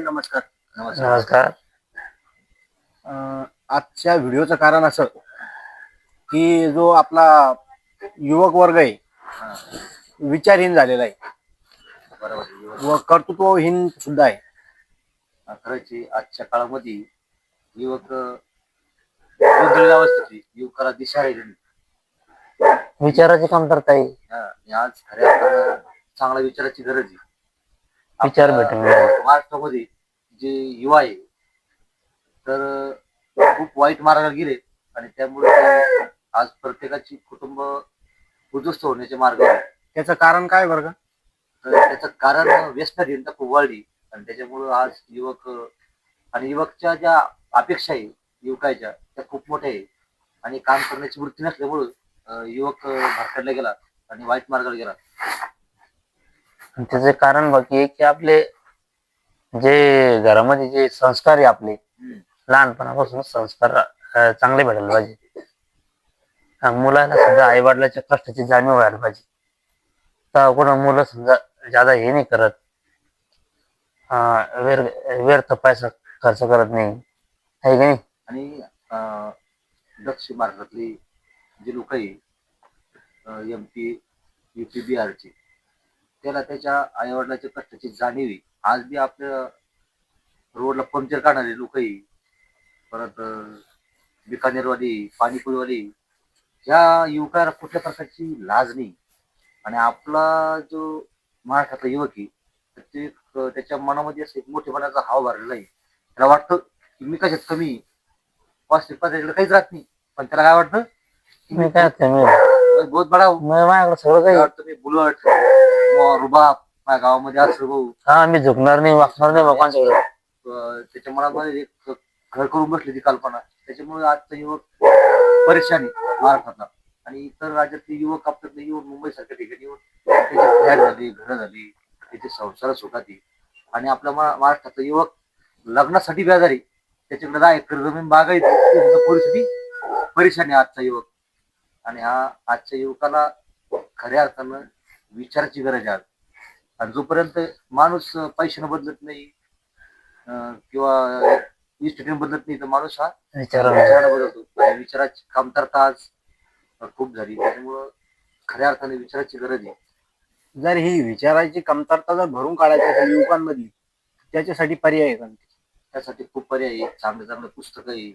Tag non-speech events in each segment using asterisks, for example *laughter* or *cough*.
नमस्कार. नमस्कार. अं, आजच्या व्हिडिओचं कारण असं की जो आपला युवक वर्ग आहे विचारहीन झालेला आहे. बरोबर व कर्तृत्वहीन सुद्धा आहे. खरंच आहे, आजच्या काळामध्ये युवक गोंधळलेल्या अवस्थेत युवकाला दिशा राहिली नाही. विचाराची कमतरता आहे. हा, आणि आज खऱ्या अर्थानं चांगल्या विचाराची गरज आहे. विचार भेटून गेले. महाराष्ट्रामध्ये जे युवा आहे तर खूप वाईट मार्गाला गेले आणि त्यामुळे ते आज प्रत्येकाची कुटुंब उद्ध्वस्त होण्याचे मार्ग आहे त्याचं कारण काय बरं का? तर त्याचं कारण व्यसनाधीनता खूप वाढली आणि त्याच्यामुळं आज युवक आणि युवकच्या ज्या अपेक्षा आहे युवकाच्या त्या खूप मोठ्या आहे आणि काम करण्याची वृत्ती नसल्यामुळं अं, युवक भरकडला गेला आणि वाईट मार्गाला गेला. त्याचे कारण बाकी आहे की आपले जे घरामध्ये जे संस्कार आहे आपले लहानपणापासून संस्कार अं, चांगले भेटायला पाहिजे. अं, मुलांना समजा आई वडिलाच्या कष्टाची जाणीव व्हायला पाहिजे. तर कोण मुलं समजा ज्यादा हे नाही करत. अं, व्यर्थ व्यर्थ पैसा खर्च करत नाही. आहे की नाही? आणि अं, दक्षिण भारतातली जी लोक आहे एम पी यू पी बिहारची त्याला त्याच्या आई वडिलाच्या कष्टाची जाणीव आहे. आज बी आपल्या रोडला पंक्चर काढणारे लोक आहे. परत बिकानेरवाली पाणीपुरीवाली या युवकाला कुठल्या प्रकारची लाज नाही. आणि आपला जो महाराष्ट्रातला युवक आहे तर ते त्याच्या मनामध्ये असं एक मोठेपणाचा हाव भरलेला आहे. त्याला वाटतं की मी कशात कमी आहे. वास्तविक त्याच्याकडे काहीच राहत नाही. पण त्याला काय वाटतं? मी काय ते मी बहुत- बहुत बडा. मी- माझ्याकडे सगळं काही काय वाटतं मी बुलट. रुबाब माझ्या गावामध्ये असं भाऊ हा मी झुकणार नाही वाकणार नाही भगवानच्याकडे अं, त्याच्या मनामध्ये एक घर करून बसली ती कल्पना. त्याच्यामुळे आजचा युवक परेशान आहे महाराष्ट्रातला आणि इतर राज्यातले युवक आपल्यातले युवक मुंबई सारख्या ठिकाणी येऊन त्याची फ्लॅट झाली घरं झाली त्याचे संसार सुखात. आणि आपला महा- महाराष्ट्रातला युवक लग्नासाठी बेजारी त्याच्याकडे दहा एकर जमीन बागायची ती सुद्धा परिस्थिती परेशान आहे आजचा युवक. आणि हा आजच्या युवकाला खऱ्या अर्थानं विचाराची गरज आहे. आणि जोपर्यंत माणूस पैशानं बदलत नाही अं, किंवा इन्स्टिट्यूट बदलत नाही तर माणूस हा विचारा विचारानं बदलतो. आणि विचाराची कमतरता आज खूप झाली. त्याच्यामुळं खऱ्या अर्थाने विचाराची गरज आहे. जर ही विचाराची कमतरता जर भरून काढायची असेल युवकांमधली त्याच्यासाठी पर्याय आहे का त्यासाठी खूप पर्याय आहे. चांगले चांगले पुस्तकं आहे.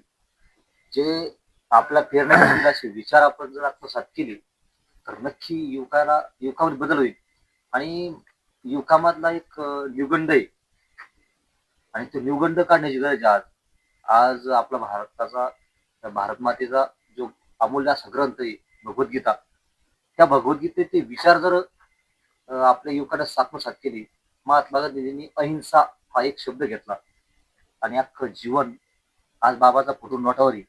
जे आपल्या प्रेरणा असे विचार आपण जर आत्मसात केले तर नक्की युवकाला युवकामध्ये बदल होईल. आणि युवकामधला एक निगंड आहे. आणि तो निवगंड काढण्याची गरज आज आज आपला भारताचा भारत मातेचा जो अमूल्य असा ग्रंथ आहे भगवद्गीता त्या भगवद्गीतेचे विचार जर आपल्या युवकाने आत्मसात केली महात्मा गांधीजींनी अहिंसा हा एक शब्द घेतला. आणि अख्खं जीवन आज बाबाचा फोटो नोटावर आहे.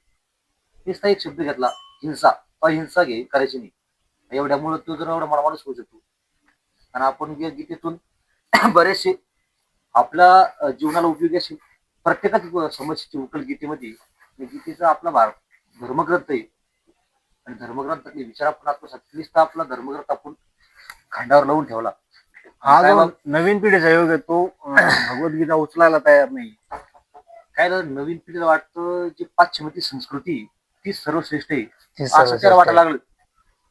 नुसता एक शब्द घेतला हिंसा. अहिंसा घे करायची नाही. एवढ्यामुळं तू जर एवढा माणूस होऊ शकतो. आणि आपण गीतेतून *clears throat* बरेचसे आपल्या जीवनाला उपयोगी असे प्रत्येकाच समस्येची उकल गीतेमध्ये आणि गीतेचा आपला भार धर्मग्रंथ आहे. आणि धर्मग्रंथातले विचार आपण आत्मसात आपला धर्मग्रंथ आपण खांडावर लावून ठेवला. हा जो नवीन पिढीचा योग आहे तो भगवद्गीता उचलायला तयार नाही. काय झालं, नवीन पिढीला वाटतं जी पाश्चिमात्य संस्कृती ती सर्वश्रेष्ठ आहे. असं त्याला वाटायला लागलं.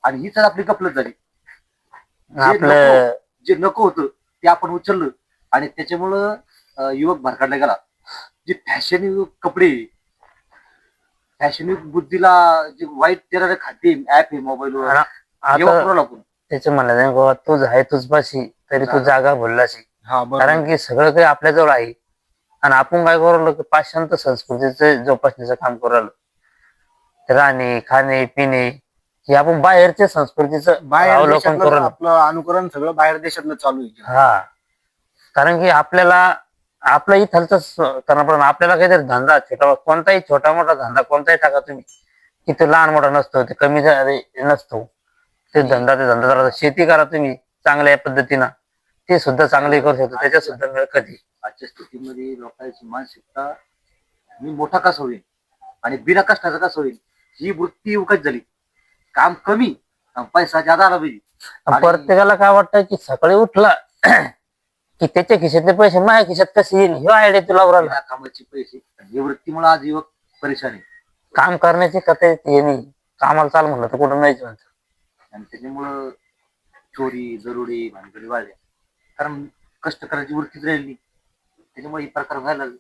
आणि हीच आपली गपलत झाली. जे आपलं जे नको होतं ते आपण उचललं आणि त्याच्यामुळं अं, युवक भरकाडला गेला. जे फॅशन कपडे फॅशन बुद्धीला जे वाईट देणारे खाद्य ऍप आहे मोबाईलवर आता आपण. त्याचं म्हणलं नाही बाबा तूच आहे तुझ पाशी तरी तू हा. जागा बोललाशी हा कारण की सगळं काही आपल्याजवळ आहे. आणि आपण काय करू राहिलो की पाश्चात्य संस्कृतीचं जोपासण्याचं काम करू राहिलो. राहणे खाणे पिणे हे आपण बाहेरच्या संस्कृतीचं बाहेर अवलोकन देशातलं करू राहिलो आपलं अनुकरण सगळं बाहेर देशातलं चालू आहे. हा. कारण की आपल्याला आपला इथलच कारण आपल्याला काहीतरी धंदा छोटा कोणताही छोटा मोठा धंदा कोणताही टाका तुम्ही की तो लहान मोठा नसतो ते कमी नसतो. ते धंदा ते धंदा करा शेती करा तुम्ही चांगल्या पद्धतीनं. ते सुद्धा चांगले करू शकतो त्याच्यात सुद्धा मिळत कधी. आजच्या स्थितीमध्ये लोकांची मानसिकता मी मोठा कसा होईल आणि बिना कष्टाचा कसा होईल ही वृत्ती युवकच झाली. काम कमी आणि पैसा जादा आला पाहिजे आणि प्रत्येकाला काय वाटतं की सकाळी उठला *clears throat* की त्याच्या खिशातले पैसे माझ्या खिशात कसे येईल? ह्यो आयडिया तुला उराला बिना कामाचे पैसे. आणि या वृत्तीमुळे आज युवक परेशान आहे. काम करण्याची कथा हे नाही. कामाला चाल म्हणलं तर कुठं नाही म्हणत आणि त्याच्यामुळं चोरी दरोडी भानगडी वाढल्या. कारण कष्ट करायची वृत्तीच राहिली नाही. त्याच्यामुळे हे प्रकार व्हायला लागले.